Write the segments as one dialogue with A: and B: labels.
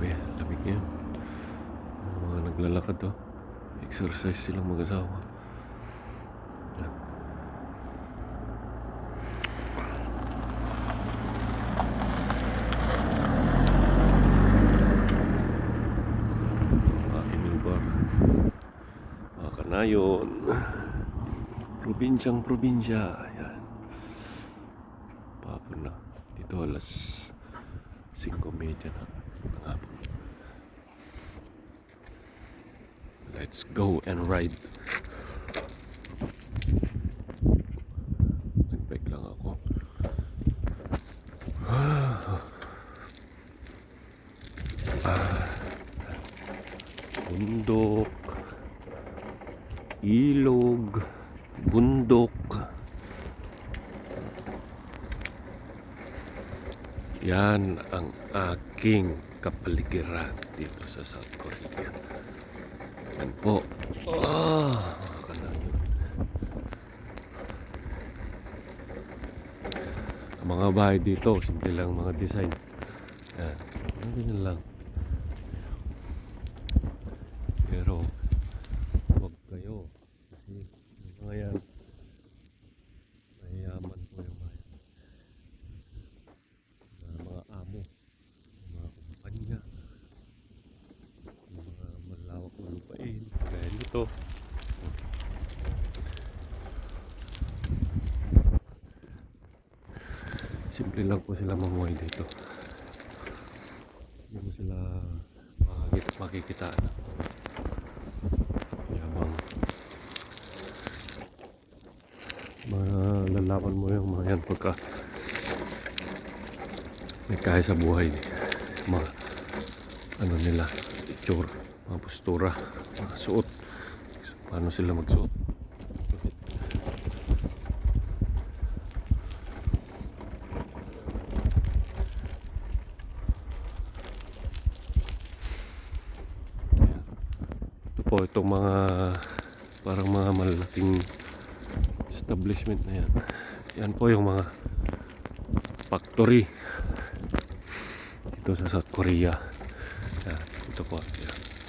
A: Grabe, lamig. Yung Mga naglalakad to. Exercise silang mag-asawa. Yan. Aking lugar. Akanayon. Probinsyang probinsya. Yan. Papo na. Dito alas 5.30 na. ng hapon. Let's go and ride. Nag-bike lang ako. Ah. Bundok. Ilog. Bundok. Yan ang aking kapaligiran dito sa South Korea. Yan po. Ah, mga yun. Ang mga bahay dito, simple lang mga design. Yan. Ano ganyan lang. Pero, huwag kayo. Kasi, mga yan, mayayaman po yung mga yan. Mga, mga amo, yung mga kumpanya, yung mga malawak na lupain, nito. Simple lang po sila mamuhay dito. Hindi mo sila makikita, makikitaan. Yabang. Malalaman mo yung mga yan pagka may kaya sa buhay. Mga ano nila, itsura, mga postura, mga suot. Paano sila magsuot. Ito po, itong mga parang mga malalaking establishment na yan. Yan po yung mga factory dito sa South Korea. Yan, ito po. Yan.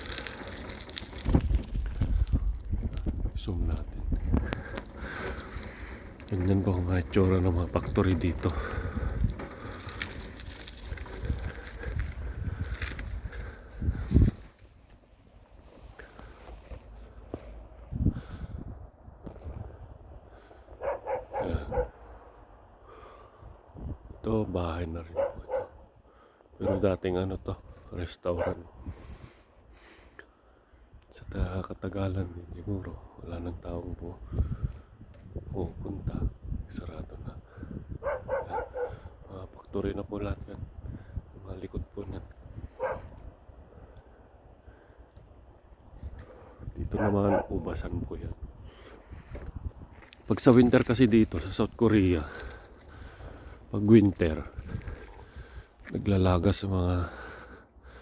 A: Zoom natin. Ganyan po ang mga itsura ng mga factory dito. Ito, bahay na rin po ito. Pero dating ano to, restaurant. Sa ta- katagalan din siguro, nang taong po pupunta. Sarado na. Yan. Mga factory na po lahat yan. Mga likod po yan. Dito naman, ubasan po yan. Pag sa winter kasi dito, sa South Korea, pag winter, naglalagas sa mga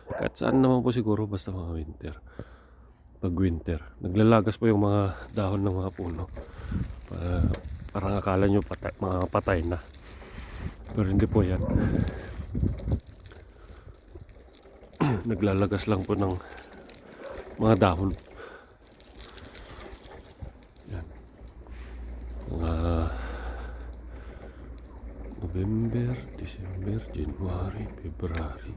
A: kahit saan naman po siguro basta mga winter pag winter naglalagas po yung mga dahon ng mga puno. Para, parang akala nyo patay, mga patay na. Pero hindi po yan. Naglalagas lang po ng mga dahon. Yan. Mga November, December, January, February,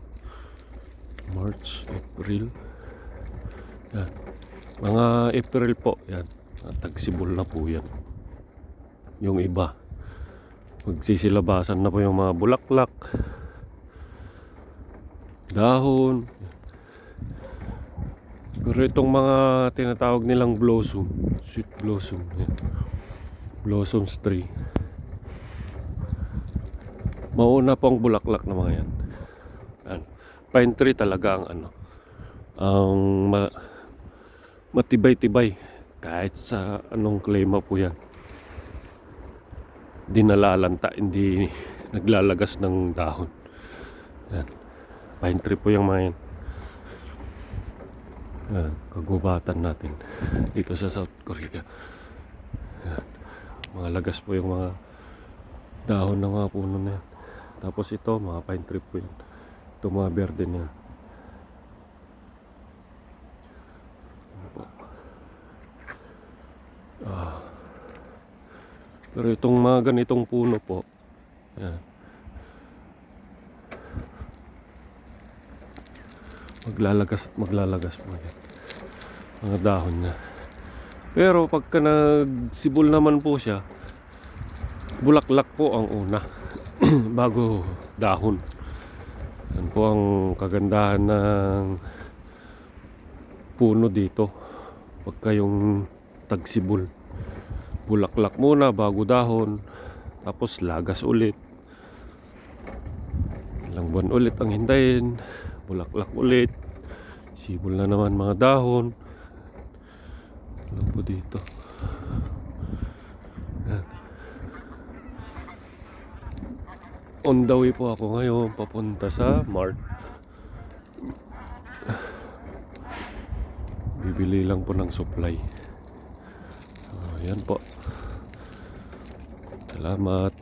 A: March, April. Yan. Mga April po, yan. Tagsibol na po yan. Yung iba. Magsisilabasan na po yung mga bulaklak. Dahon. Pero itong mga tinatawag nilang blossom, sweet blossom, yan. blossoms tree. Mauna po ang bulaklak ng mga yan. yan. Pine tree talaga ang ano, ang ma- matibay-tibay kahit sa anong klima po yan. Di nalalanta, hindi naglalagas ng dahon. Yan. Pine tree po yung mga yan. Yan, kagubatan natin dito sa South Korea. Yan. Mga lagas po yung mga dahon ng mga puno na yan. Tapos ito, mga pine tree po yan. Ito mga berde niya. Pero itong mga ganitong puno po, yan. Maglalagas at maglalagas po yan. Mga dahon niya. Pero pagka nagsibol naman po siya, bulaklak po ang una bago dahon. Yan po ang kagandahan ng puno dito. Pagka yung tagsibol. Bulaklak muna bago dahon. Tapos lagas ulit. Ilang buwan ulit ang hintayin. Bulaklak ulit. Sibol na naman mga dahon. Ano dito? Yan. On the way po ako ngayon papunta sa Mart. Bibili lang po ng supply. So, yan po. Salamat.